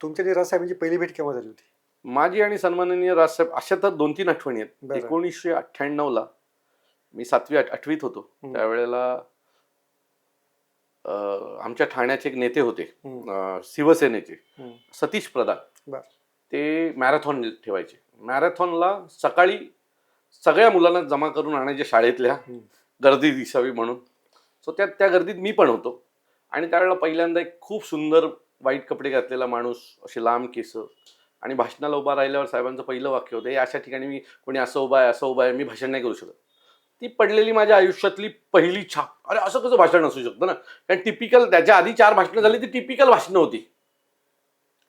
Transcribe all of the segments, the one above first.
तुमच्या आणि राजसाहेबांची पहिली भेट केव्हा झाली होती माझी आणि सन्माननीय राजसाहेब अशा तर दोन तीन आठवणी आहेत बरं. एकोणीसशे अठ्ठ्याण्णव ला मी सातवी आठ- आठवीत होतो हम्म. त्यावेळेला अं, आमच्या ठाण्याचे एक नेते होते हम्म. अं, शिवसेनेचे हम्म. सतीश प्रधान बरं. ते मॅरेथॉन ठेवायचे मॅरेथॉनला सकाळी सगळ्या मुलांना जमा करून आणायचे शाळेतल्या हम्म. गर्दी दिसावी म्हणून सो त्या त्या गर्दीत मी पण होतो आणि त्यावेळेला पहिल्यांदा एक खूप सुंदर वाईट कपडे घातलेला माणूस असे लांब केस. आणि भाषणाला उभा राहिल्यावर साहेबांचं पहिलं वाक्य होतं हे अशा ठिकाणी मी कोणी असं उभा आहे असं उभा आहे मी भाषण नाही करू शकत. ती पडलेली माझ्या आयुष्यातली पहिली छाप. अरे असं कसं भाषण असू शकतं ना? कारण टिपिकल त्याच्या आधी चार भाषणं झाली ती टिपिकल भाषणं होती.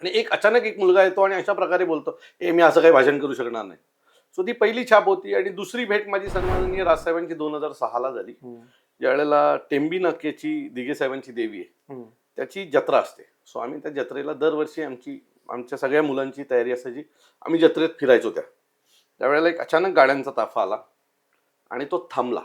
आणि एक अचानक एक मुलगा येतो आणि अशा प्रकारे बोलतो ए मी असं काही भाषण करू शकणार नाही. सो ती पहिली छाप होती आणि दुसरी भेट माझी सन्माननीय राजसाहेबांची दोन हजार सहाला झाली. हम्म. ज्यावेळेला टेंबी नाक्याची दिघे साहेबांची देवी आहे. त्याची जत्रा असते. सो आम्ही त्या जत्रेला दरवर्षी आमची आमच्या सगळ्या मुलांची तयारी असायची. आम्ही जत्रेत फिरायचो त्या. त्यावेळेला एक अचानक गाड्यांचा ताफा आला आणि तो थांबला.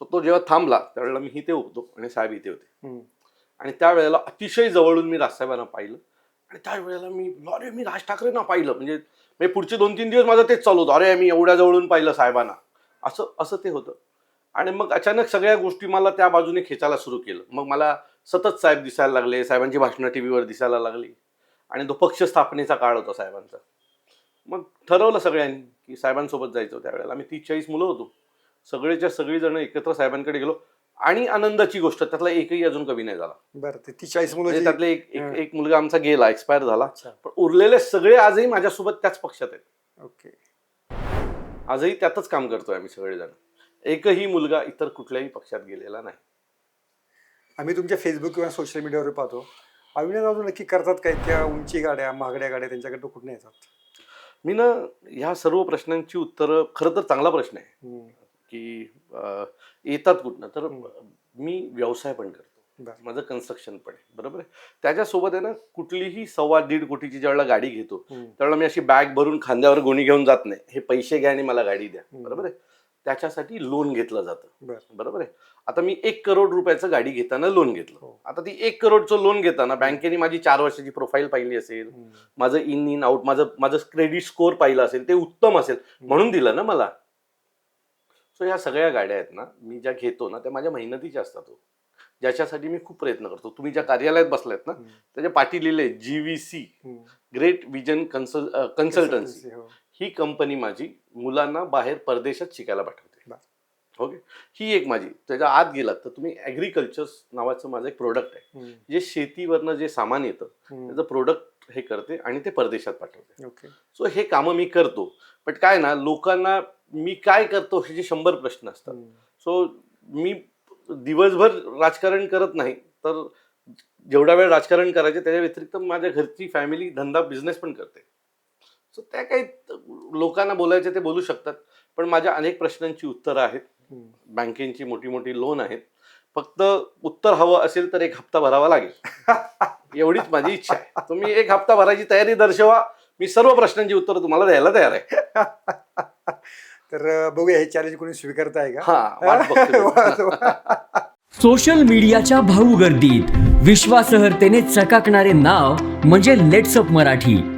सो तो जेव्हा थांबला त्यावेळेला मी इथे होतो आणि साहेब इथे होते. आणि त्यावेळेला अतिशय जवळून मी राजसाहेबांना पाहिलं आणि त्यावेळेला मी अरे मी राज ठाकरेंना पाहिलं. म्हणजे म्हणजे पुढचे दोन तीन दिवस माझं तेच चालू होतं. अरे मी एवढ्या जवळून पाहिलं साहेबांना. असं असं ते होतं. आणि मग अचानक सगळ्या गोष्टी मला त्या बाजूने खेचायला सुरू केलं. मग मला सतत साहेब दिसायला लागले साहेबांची भाषणं टी व्हीवर दिसायला लागली. आणि तो पक्ष स्थापनेचा काळ होता साहेबांचा. मग ठरवलं सगळ्यांनी की साहेबांसोबत जायचं त्यावेळेला. आम्ही तीस चाळीस मुलं होतो. सगळेच्या सगळी जण एकत्र साहेबांकडे गेलो. आणि आनंदाची गोष्ट त्यातला एकही अजून कमी नाही झाला. बरं ते चाळीस म्हणजे मुलं त्यातले एक एक-. एक मुलगा आमचा गेला एक्सपायर झाला. पण उरलेले सगळे आजही माझ्यासोबत त्याच पक्षात आहेत. ओके. आजही त्यातच काम करतोय आम्ही सगळेजण. एकही मुलगा इतर कुठल्याही पक्षात गेलेला नाही. आम्ही तुमच्या फेसबुक किंवा सोशल मीडियावर पाहतो. अविनाश बाजू नक्की करतात काय? त्या उंची गाड्या महागड्या गाड्या त्यांच्याकडे कुठून येतात? मी ना ह्या सर्व प्रश्नांची उत्तरं खरं तर चांगला प्रश्न आहे. की येतात कुठनं? तर. मी व्यवसाय पण करतो. माझं कन्स्ट्रक्शन पण आहे. बरोबर आहे? त्याच्यासोबत आहे ना कुठलीही सव्वा दीड कोटीची ज्यावेळेला गाडी घेतो. त्यावेळेला मी अशी बॅग भरून खांद्यावर गोणी घेऊन जात नाही. हे पैसे घ्या आणि मला गाडी द्या. बरोबर आहे? त्याच्यासाठी लोन घेतलं जातं बरं बरोबर आहे आता मी एक करोड रुपयाचं गाडी घेताना लोन घेतलं हो. आता ती एक करोडचं लोन घेताना बँकेने माझी चार वर्षाची प्रोफाईल पाहिली असेल. माझं इन इन आउट माझं माझं क्रेडिट स्कोअर पाहिलं असेल ते उत्तम असेल म्हणून दिलं ना मला सो ह्या सगळ्या गाड्या आहेत ना मी ज्या घेतो ना त्या माझ्या मेहनतीच्या असतात हो. ज्याच्यासाठी मी खूप प्रयत्न करतो तुम्ही ज्या कार्यालयात बसलायत ना. त्याच्या पाठी लिहिले G V C. Great vision Kansal consultancy हो. ही कंपनी माझी मुलांना बाहेर परदेशात शिकायला पाठवते. ओके ही एक माझी त्याच्या आत गेलात तर तुम्ही ॲग्रिकल्चर नावाचं माझं एक प्रोडक्ट आहे. जे शेतीवरनं जे सामान येतं. त्याचं प्रोडक्ट हे करते आणि ते परदेशात पाठवते ओके सो हे कामं मी करतो पण काय ना लोकांना मी काय करतो ह्याचे शंभर प्रश्न असतात. सो मी दिवसभर राजकारण करत नाही तर जेवढा वेळ राजकारण करायचे त्याच्या व्यतिरिक्त माझ्या घरची फॅमिली धंदा बिझनेस पण करते सो त्या काही लोकांना बोलायचे ते बोलू शकतात. पण माझ्या अनेक प्रश्नांची उत्तरं आहेत. बँकेची मोठी मोठी लोन आहेत. फक्त उत्तर हवं असेल तर एक हप्ता भरावा लागेल. एवढीच माझी इच्छा आहे. तुम्ही एक हप्ता भरायची तयारी दर्शवा. मी सर्व प्रश्नांची उत्तरं तुम्हाला द्यायला तयार आहे. तर बघूया हे चॅलेंज कोणी स्वीकारत आहे का? हा. सोशल मीडियाच्या भाऊ गर्दीत. विश्वासार्हतेने चकाकणारे नाव म्हणजे लेट्सअप मराठी.